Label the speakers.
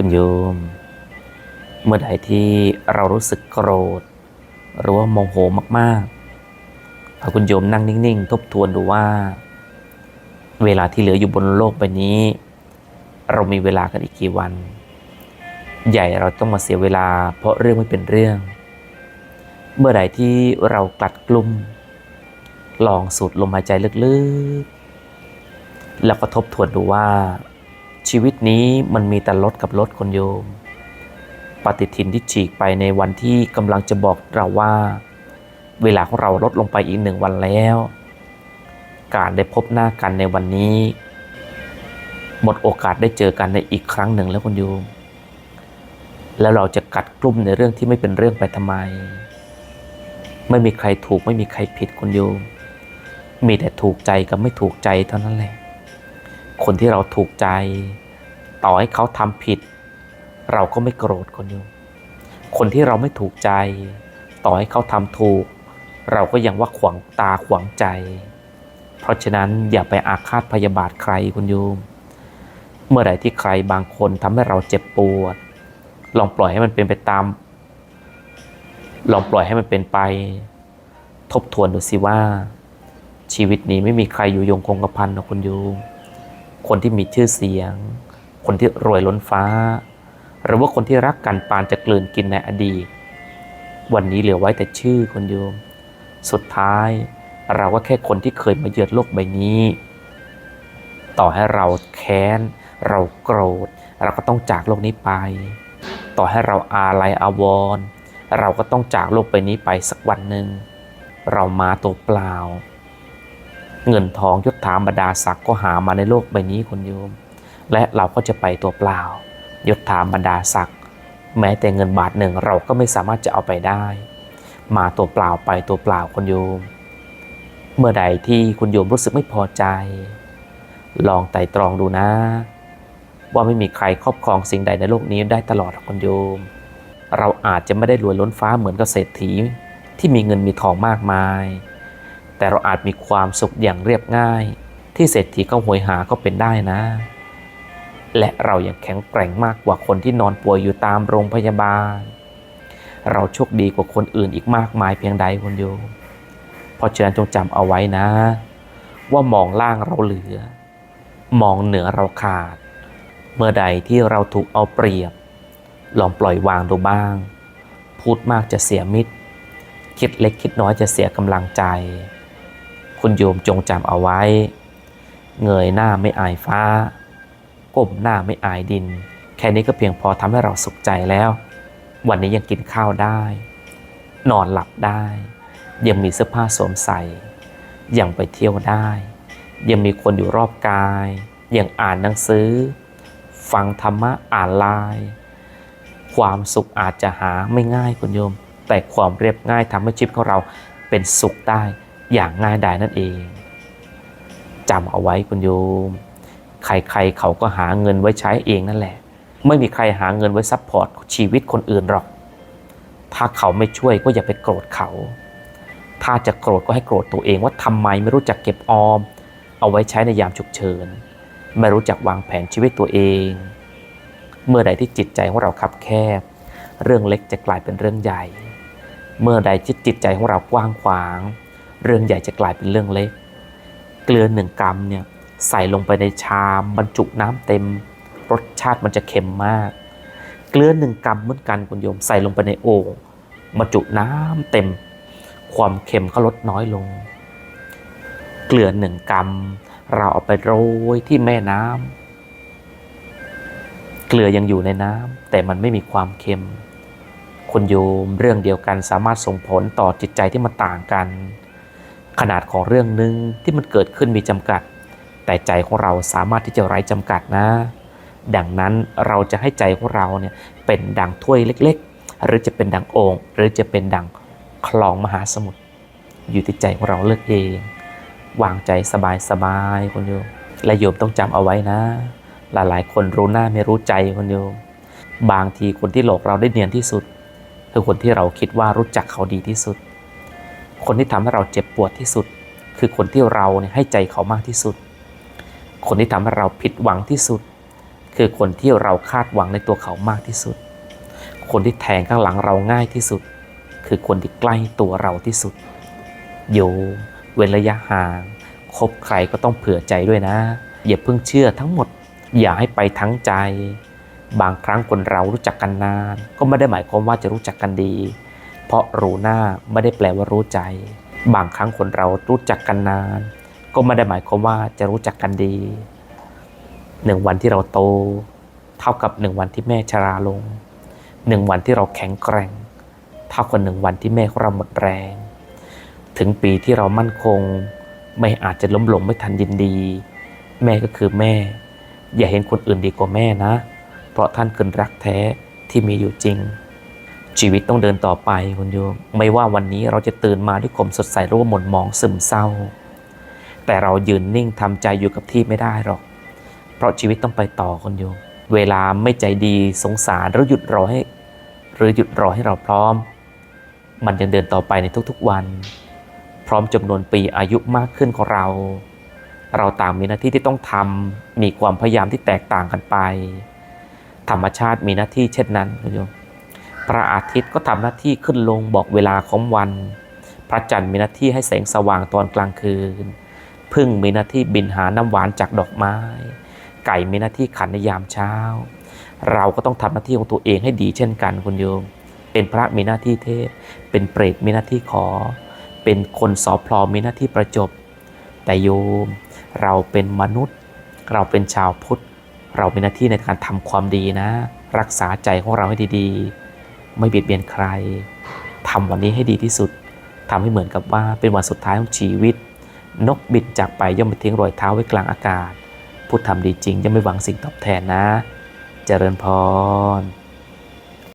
Speaker 1: คุณโยม เมื่อใดที่เรารู้สึกโกรธ หรือว่าโมโหมากๆพอคุณโยมนั่งนิ่งๆ ทบทวนดูว่า เวลาที่เหลืออยู่บนโลกใบนี้ เรามีเวลากันอีกกี่วัน ใหญ่เราต้องมาเสียเวลา เพราะเรื่องไม่เป็นเรื่อง เมื่อใดที่เรากลัดกลุ้มลองสูดลมหายใจลึกๆ แล้วก็ทบทวนดูว่า ชีวิตนี้มันมีแต่ลดกับลดคนโยม ปฏิทินที่ฉีกไปในวันที่กำลังจะบอกเราว่า เวลาของเราลดลงไปอีกหนึ่งวันแล้ว การได้พบหน้ากันในวันนี้ หมดโอกาสได้เจอกันในอีกครั้งหนึ่งแล้วคุณโยม แล้วเราจะกัดกลุ่มในเรื่องที่ไม่เป็นเรื่องไปทำไม ไม่มีใครถูกไม่มีใครผิดคุณโยม มีแต่ถูกใจกับไม่ถูกใจเท่านั้นแหละคนที่เราถูกใจ ต่อให้เขาทำผิด เราก็ไม่โกรธคนโยมคนที่เราไม่ถูกใจ ต่อให้เขาทำถูก เราก็ยังว่าขวางตาขวางใจ เพราะฉะนั้นอย่าไปอาฆาตพยาบาทใครคุณโยม เมื่อใดที่ใครบางคนทำให้เราเจ็บปวด ลองปล่อยให้มันเป็นไปตาม ลองปล่อยให้มันเป็นไป ทบทวนดูสิว่า ชีวิตนี้ไม่มีใครอยู่ยงคงกระพันนะคุณโยมคนที่มีชื่อเสียง คนที่รวยล้นฟ้า หรือว่าคนที่รักกันปานจะกลืนกินในอดีต วันนี้เหลือไว้แต่ชื่อคนโยม สุดท้ายเราก็แค่คนที่เคยมาเยือนโลกใบนี้ ต่อให้เราแค้น เราโกรธ เราก็ต้องจากโลกนี้ไป ต่อให้เราอาลัยอาวรณ์เราก็ต้องจากโลกใบนี้ไปสักวันหนึ่ง เรามาตัวเปล่า เงินทองยศถาบรรดาศักดิ์ก็หามาในโลกใบนี้คนโยม และเราก็จะไปตัวเปล่ายศถาบรรดาศักดิ์แม้แต่เงินบาทหนึ่งเราก็ไม่สามารถจะเอาไปได้ มาตัวเปล่าไปตัวเปล่าคนโยม เมื่อใดที่คุณโยมรู้สึกไม่พอใจ ลองไต่ตรองดูนะ ว่าไม่มีใครครอบครองสิ่งใดในโลกนี้ได้ตลอดคุณโยม เราอาจจะไม่ได้รวยล้นฟ้าเหมือนกับเศรษฐีที่มีเงินมีทองมากมาย แต่เราอาจมีความสุขอย่างเรียบง่าย ที่เศรษฐีเขาหวยหาก็เป็นได้นะ และเรายังแข็งแกร่งมากกว่าคนที่นอนป่วยอยู่ตามโรงพยาบาล เราโชคดีกว่าคนอื่นอีกมากมายเพียงใดคุณโยมเพราะฉะนั้นจงจำเอาไว้นะ ว่ามองล่างเราเหลือ มองเหนือเราขาด เมื่อใดที่เราถูกเอาเปรียบ ลองปล่อยวางดูบ้าง พูดมากจะเสียมิตร คิดเล็กคิดน้อยจะเสียกำลังใจ คุณโยมจงจำเอาไว้ เงยหน้าไม่อายฟ้า ก้มหน้าไม่อายดิน แค่นี้ก็เพียงพอทำให้เราสุขใจแล้ว วันนี้ยังกินข้าวได้ นอนหลับได้ ยังมีเสื้อผ้าสวมใส่ ยังไปเที่ยวได้ ยังมีคนอยู่รอบกาย ยังอ่านหนังสือ ฟังธรรมะอ่านไลน์ความสุขอาจจะหาไม่ง่ายคุณโยม แต่ความเรียบง่ายทำให้ชีวิตของเราเป็นสุขได้อย่างง่ายดายนั่นเองจำเอาไว้คุณโยม ใครๆเขาก็หาเงินไว้ใช้เองนั่นแหละ ไม่มีใครหาเงินไว้ซัพพอร์ตชีวิตคนอื่นหรอก ถ้าเขาไม่ช่วยก็อย่าไปโกรธเขา ถ้าจะโกรธก็ให้โกรธตัวเองว่าทำไมไม่รู้จักเก็บออม เอาไว้ใช้ในยามฉุกเฉิน ไม่รู้จักวางแผนชีวิตตัวเอง เมื่อใดที่จิตใจของเราคับแคบ เรื่องเล็กจะกลายเป็นเรื่องใหญ่ เมื่อใดที่จิตใจของเรากว้างขวาง เรื่องใหญ่จะกลายเป็นเรื่องเล็ก เกลือหนึ่งกรัมเนี่ย ใส่ลงไปในชามบรรจุน้ำเต็ม รสชาติมันจะเค็มมาก เกลือหนึ่งกรัมเหมือนกันคุณโยมใส่ลงไปในโอ่งบรรจุน้ำเต็ม ความเค็มก็ลดน้อยลง เกลือหนึ่งกรัม เราเอาไปโรยที่แม่น้ำเกลือยังอยู่ในน้ำแต่มันไม่มีความเค็มคุณโยมเรื่องเดียวกันสามารถส่งผลต่อจิตใจที่มันต่างกัน ขนาดของเรื่องหนึ่งที่มันเกิดขึ้นมีจำกัด แต่ใจของเราสามารถที่จะไร้จำกัดนะ ดังนั้นเราจะให้ใจของเราเนี่ยเป็นดังถ้วยเล็ก ๆ หรือจะเป็นดังโอ่งหรือจะเป็นดังคลองมหาสมุทรอยู่ที่ใจของเราเลือกเอง วางใจสบายๆคุณโยมและโยมต้องจำเอาไว้นะ หลายๆ คนรู้หน้าไม่รู้ใจคุณโยม บางทีคนที่หลอกเราได้เนียนที่สุด คือคนที่เราคิดว่ารู้จักเขาดีที่สุด คนที่ทำให้เราเจ็บปวดที่สุด คือคนที่เราเนี่ยให้ใจเขามากที่สุด คนที่ทำให้เราผิดหวังที่สุด คือคนที่เราคาดหวังในตัวเขามากที่สุด คนที่แทงข้างหลังเราง่ายที่สุด คือคนที่ใกล้ตัวเราที่สุด โยเว้นระยะห่างคบใครก็ต้องเผื่อใจด้วยนะ อย่าเพิ่งเชื่อทั้งหมด อย่าให้ไปทั้งใจ บางครั้งคนเรารู้จักกันนาน ก็ไม่ได้หมายความว่าจะรู้จักกันดี เพราะรู้หน้าไม่ได้แปลว่ารู้ใจ บางครั้งคนเรารู้จักกันนาน ก็ไม่ได้หมายความว่าจะรู้จักกันดีหนึ่งวันที่เราโต เท่ากับหนึ่งวันที่แม่ชราลงหนึ่งวันที่เราแข็งแกร่ง เท่ากับหนึ่งวันที่แม่ของเราหมดแรง ถึงปีที่เรามั่นคง ไม่อาจจะล้มหลงไม่ทันยินดี แม่ก็คือแม่ อย่าเห็นคนอื่นดีกว่าแม่นะ เพราะท่านคือรักแท้ที่มีอยู่จริง ชีวิตต้องเดินต่อไปคุณโยมไม่ว่าวันนี้เราจะตื่นมาด้วยความสดใสหรือว่าหม่นหมองซึมเศร้า แต่เรายืนนิ่งทำใจอยู่กับที่ไม่ได้หรอก เพราะชีวิตต้องไปต่อคุณโยม เวลาไม่ใจดีสงสารหรือหยุดรอให้หรือหยุดรอให้เราพร้อม มันยังเดินต่อไปในทุกๆวัน พร้อมจำนวนปีอายุมากขึ้นของเรา เราต่างมีหน้าที่ที่ต้องทำมีความพยายามที่แตกต่างกันไป ธรรมชาติมีหน้าที่เช่นนั้นคุณโยมพระอาทิตย์ก็ทำหน้าที่ขึ้นลงบอกเวลาของวัน พระจันทร์มีหน้าที่ให้แสงสว่างตอนกลางคืน พึ่งมีหน้าที่บินหาน้ำหวานจากดอกไม้ ไก่มีหน้าที่ขันในยามเช้า เราก็ต้องทำหน้าที่ของตัวเองให้ดีเช่นกันคุณโยม เป็นพระมีหน้าที่เทศ เป็นเปรตมีหน้าที่ขอ เป็นคนสอพลอมีหน้าที่ประจบ แต่โยม เราเป็นมนุษย์ เราเป็นชาวพุทธ เรามีหน้าที่ในการทำความดีนะ รักษาใจของเราให้ดีๆ ไม่เบียดเบียนใครทำวันนี้ให้ดีที่สุดทำให้เหมือนกับว่าเป็นวันสุดท้ายของชีวิต นกบิดจากไปย่อมไปทิ้งรอยเท้าไว้กลางอากาศพูดทำดีจริงย่อมไม่หวังสิ่งตอบแทนนะ เจริญพร